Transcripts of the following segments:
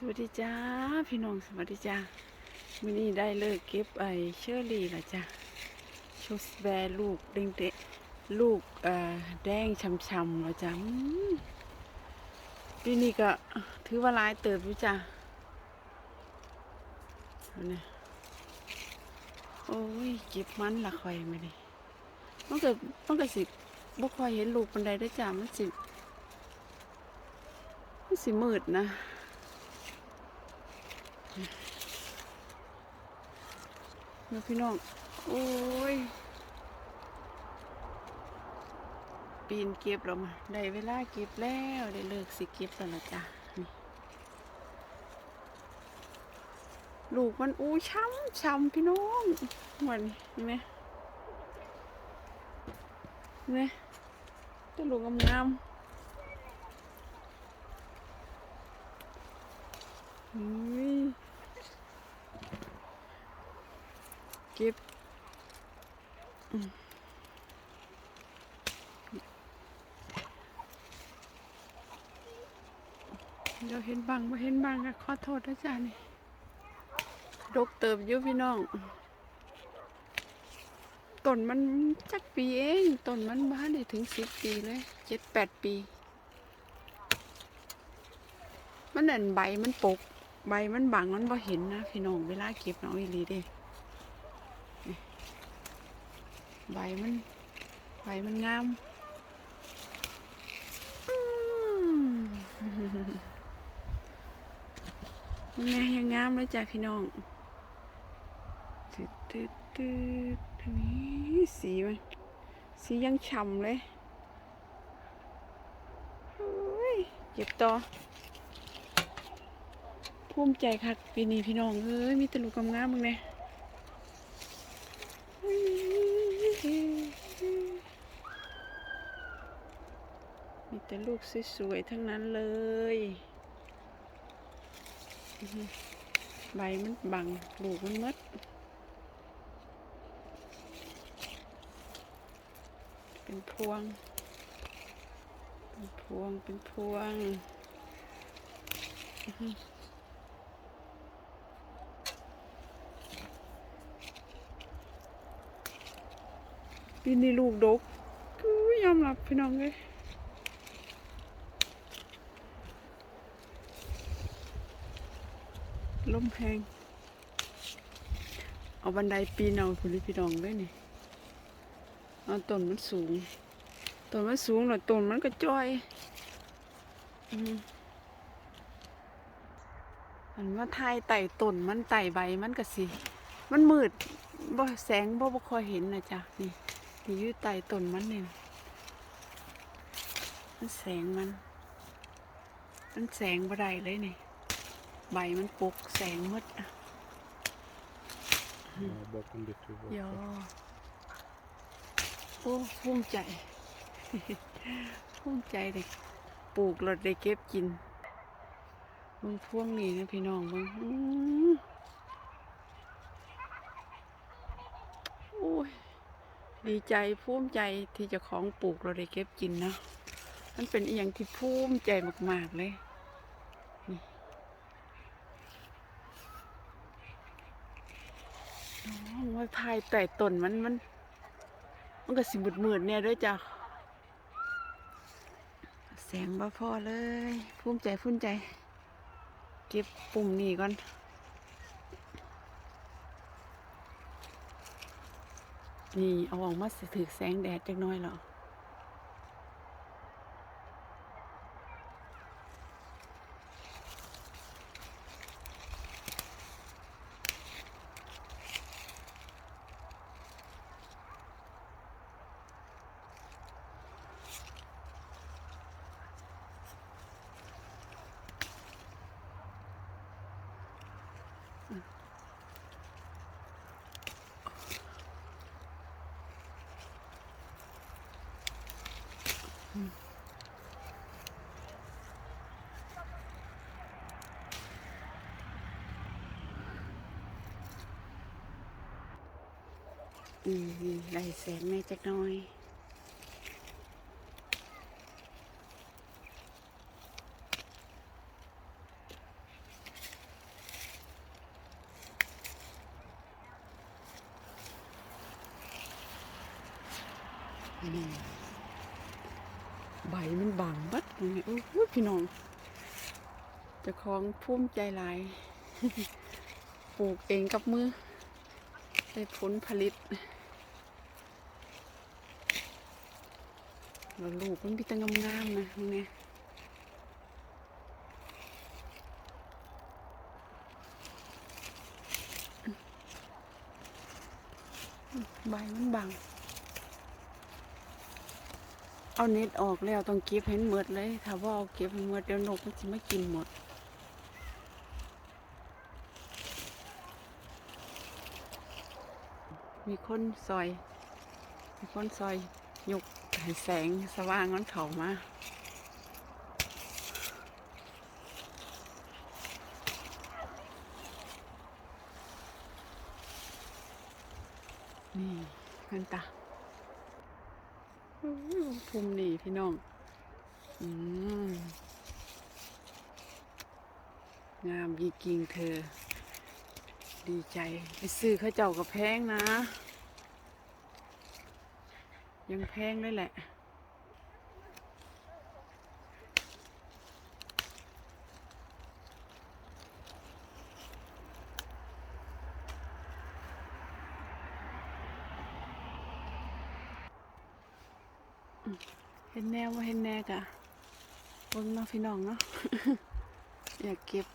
สวัสดีจ้าพี่น้องสวัสดีจ้ามื้อนี้ได้เลิกเก็บไอเชอรี่ละจ้าชูสแบร์ลูกเด้งเดลูกแดงช่ำๆแล้วจ้าอืมปีนี้ก็ถือว่าหลายเติบอยู่จ้าเอาเนี่ยโอ้ยเก็บมันละคอยมาดิมันก็มันก็สิบ่ค่อยเห็นลูกปันใดได้จ้ามันสิมันสิมืดนะ เดี๋ยวพี่น้อง โอ้ย ปีนเก็บแล้วมา ได้เวลาเก็บแล้ว ได้เลิกสิเก็บแล้วละจ้ะนี่ลูกมันอู้ช้ำช้ำพี่น้องวันนี้เห็นไหมเนไหมตัวลูกงามๆเฮ้ย เก็บอืมเดี๋ยวเห็นบังมาเห็นบังก็ขอโทษนะจ๊ะนี่ดกเติบอยู่พี่น้องต้นมันจักปีเองต้นมันบ้านได้ถึงสิบปีเลยเจ็ดแปดปี มันนั่นใบมันปก ใบมันบังมันบ่เห็นนะพี่น้องเวลาเก็บเนาะอีหลีเด้ ใบมันใบมันงามมันไงยังงามเลยจ้ะพี่น้องตืดตืดตืดนี่สีมันสียังฉ่ำเลยโอ้ยเก็บต่อภูมิใจคักปีนี้พี่น้องเอ้ยมีแตลูกงามมึงเนี่ย มีแต่ลูกสวยๆทั้งนั้นเลย ใบมันบังลูกมันหมดเป็นพวง เป็นพวง เป็นพวงอื้อหือปีนี้ลูกดกกูยอมรับพี่น้องเลย ลมแพง เอาบันไดปีนเอาคุณพี่น้องเลยนี่เอาต้นมันสูงต้นมันสูงหน่อยต้นมันก็จ้อยอืมอันว่าทายไต่ต้นมันไต่ใบมันก็สิมันมืดบ่แสงบ่บ่ค่อยเห็นนะจ๊ะนี่นี่ยู่ใต้ต้นมันนี่มันแสงมัน มันแสงบ่ได้เลยนี่ ใบมันปลุกแสงหมดอะ Ja, bakom ditt huvud. ยอโอ้ภูมิใจ ภูมิใจเด็กปลูกเราได้เก็บกินเบิ่งพวงนี่นะพี่น้องเบิ่งอื้อโอ้ยดีใจภูมิใจที่เจะของปลูกเราได้เก็บกินเนาะมันเป็นอหย่างที่ภูมิใจมาก ๆ เลย อ๋อว่าทายแต่ต้นมันมัน มันก็สิมืดมืดๆเนี่ยด้วยจ้ะแสงบ่พอเลยภูมิใจภูมิใจ เก็บปุ่มนี่ก่อนนี่เอาออกมาสถือแสงแดดจักน้อยหรอ อืมไล่แสงแม่จักน้อยนี่ใบมันบางบัดยังไงโอ้พี่น้องจะคล้องพุ่มใจลาย ปลูกเองกับมือ ได้ผลผลิตแล้วลูกมันมีแต่งามๆนะตรงนี้ใบมันบางเอาเน็ตออกแล้วต้องเก็บให้หมดเลย ถ้าว่าเอาเก็บให้หมดเดี๋ยวนกมันจะไม่กินหมด มีคนซอย มีคนซอยยกให้แสงสว่างมันเขามานี่มันตาอู้หูภูมินี่พี่น้อง อืม งามยีกิงเธอ ดีใจ ไปซื้อข้าวเจ้ากับแพงนะ ยังแพงเลยแหละเห็นแน่ว่าเห็นแน่กะเบิ่งเนาะพี่น้องเนาะอยากเก็บ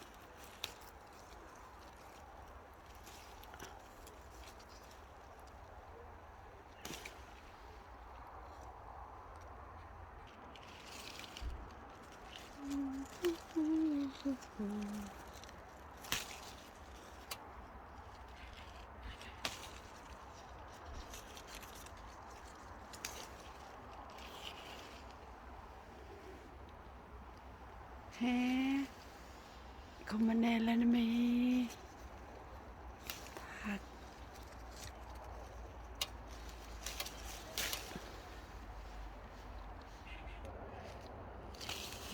แฮเขามาแน่แล้วนะม่ผัก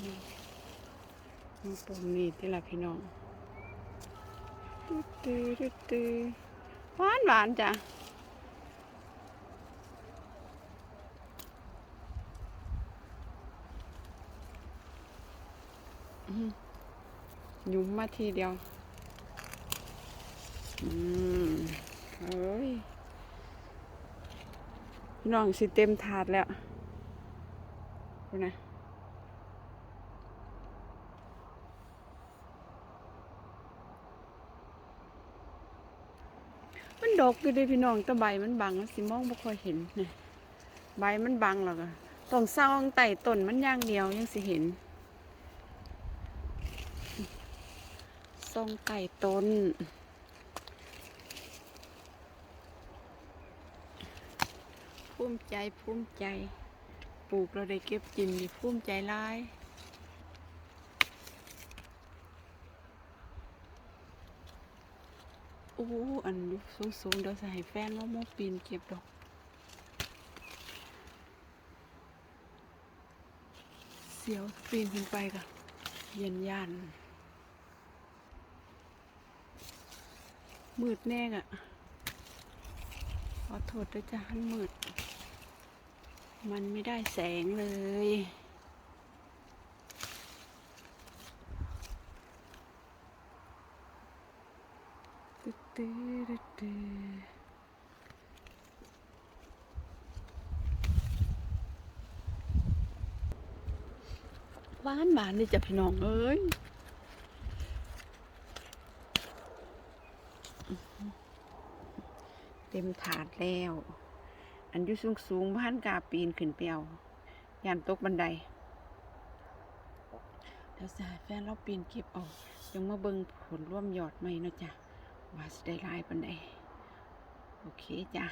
นี่มีปุ่มนี่ที่ละพี่น้องตื้อตื้อตื้อหวานหวานจ้ะ ยุมมาทีเดียว อืมเอ้ยพี่น้องสิเต็มถาดแล้วดูนะมันดกอยู่ดิพี่น้องแต่ใบมันบังสิมองบ่ค่อยเห็นเนี่ยใบมันบังหรอกอะต้องเศร้าไต่ต้นมันอย่างเดียวยังสิเห็น ทรงไก่ต้น ภูมิใจภูมิใจ ปลูกเราได้เก็บกินนี่ภูมิใจหลายโอ้อันนี้สูงๆเดี๋ยวจะให้แฟนว่าโมปีนเก็บดอก เสียวปีนขึ้นไปกะเย็นยัน มืดแน่อะขอโทษด้วยจ้ามันมืด มันไม่ได้แสงเลย ตึ๊ดตึ๊ดตึ๊ดหวานหวานนี่จ้ะพี่น้องเอ้ย เต็มถาดแล้ว อันอยุสูงสูงพันกล้าปีนขึ้นไปเอายานตกบันไดเดี๋ยวสายแฟนเราปีนเก็บเอายังมาเบิ่งผลร่วมยอดไหมเนาะจ้ะว่าสิได้หลายปันใดโอเคจ้ะ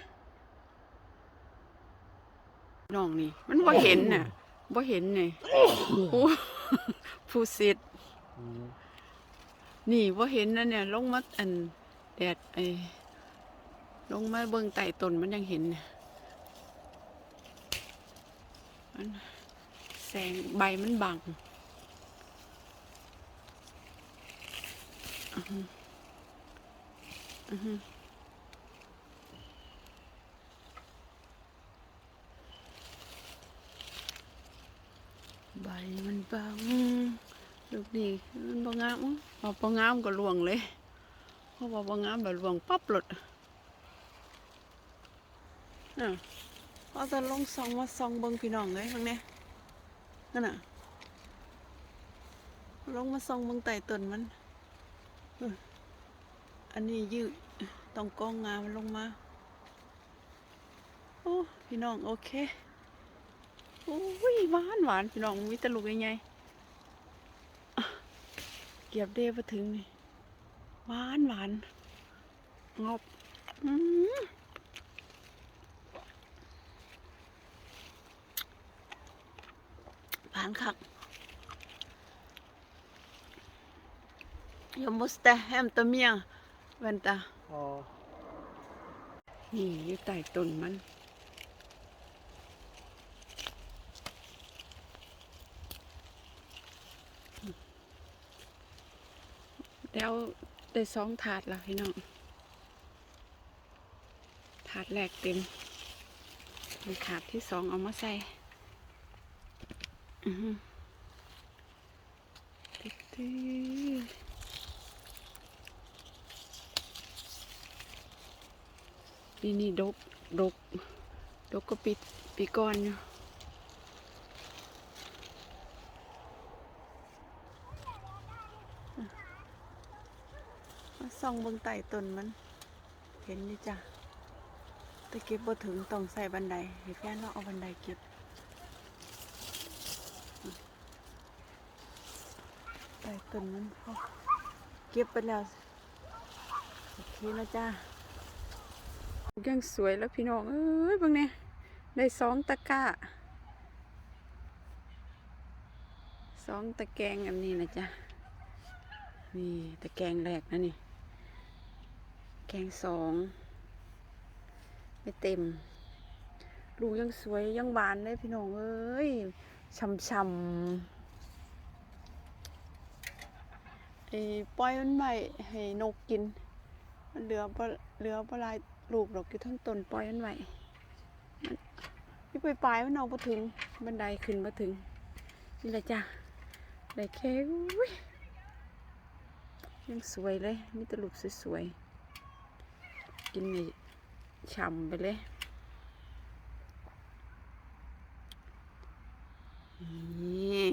น้องนี่ มันบ่เห็นน่ะบ่เห็นนี่โอ้ผู้สิทธิ์นี่บ่เห็นนะเนี่ย ลงมาอันแดดไอ ลงมาเบิ่งไต่ต้นมันยังเห็นเนี่ยมันแสงใบมันบังอือหืออือหือใบมันบางลูกนี่มันบางงามพอปงามก็หลวงเลยเพราะว่าบางงามแบบหลวงปั๊บหลด อะพอจะลงซองมาซองเบิงพี่น้องเลยบางเนี่ยนั่นน่ะลงมาซองเบิงไต่ต้นมัน อันนี้ยืดต้องกองงามันลงมา โอ้พี่น้องโอเค โอ้ยหวานหวานพี่น้องมีตะลุกยังไงเก็บเด้มาถึงนี่หวานหวานงบอืมหวานคัก Jag måste hämta mer. Vänta. อ๋อนี่อยู่ใต้ต้นมันแล้วได้สองถาดแล้วพี่น้อง ถาดแรกเต็มมีถาดที่สองเอามาใส่อือหือ ติ๊ดติ๊ดปีนี้ดก ดก ดกก็ปีปีก่อนอยู่มาส่องเบงไต่ต้นมัน เห็นนี่จ้ะแต่เก็บบ่ถึงต้องใส่บันไดให้แฟนเราเอาบันไดเก็บ ไต่ต้นมันพอเก็บไปแล้ว โอเคแล้วจ้ายังสวยแล้วพี่น้อง เอ้ยบางเนี่ยได้สองตะกร้าสองตะแกงอันนี้นะจ๊ะ นี่ตะแกงแรกนะนี่ แกงสอง ไม่เต็ม ลูกยังสวยยังหวานเลยพี่น้องเอ้ย ช่ำๆไอ้ปล่อยมันไว้ให้นกกินเหลือบ่เหลือบ่หลายลูกดอกอยู่ทั้งต้นปล่อยมันไว้พี่ไปปลายมันเอาบ่ถึงบันไดขึ้นบ่ถึงนี่แหละจ้ะได้แค่อุ้ยยังสวยเลยมีแต่ลูกสวยๆกินนี่ฉ่ำไปเลย นี่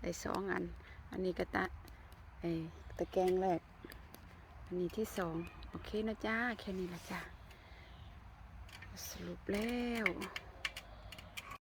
ได้สองอัน อันนี้กระตะไอตะแกรงแรก อันนี้ที่สองโอเคนะจ้า แค่นี้ละจ้าสรุปแล้ว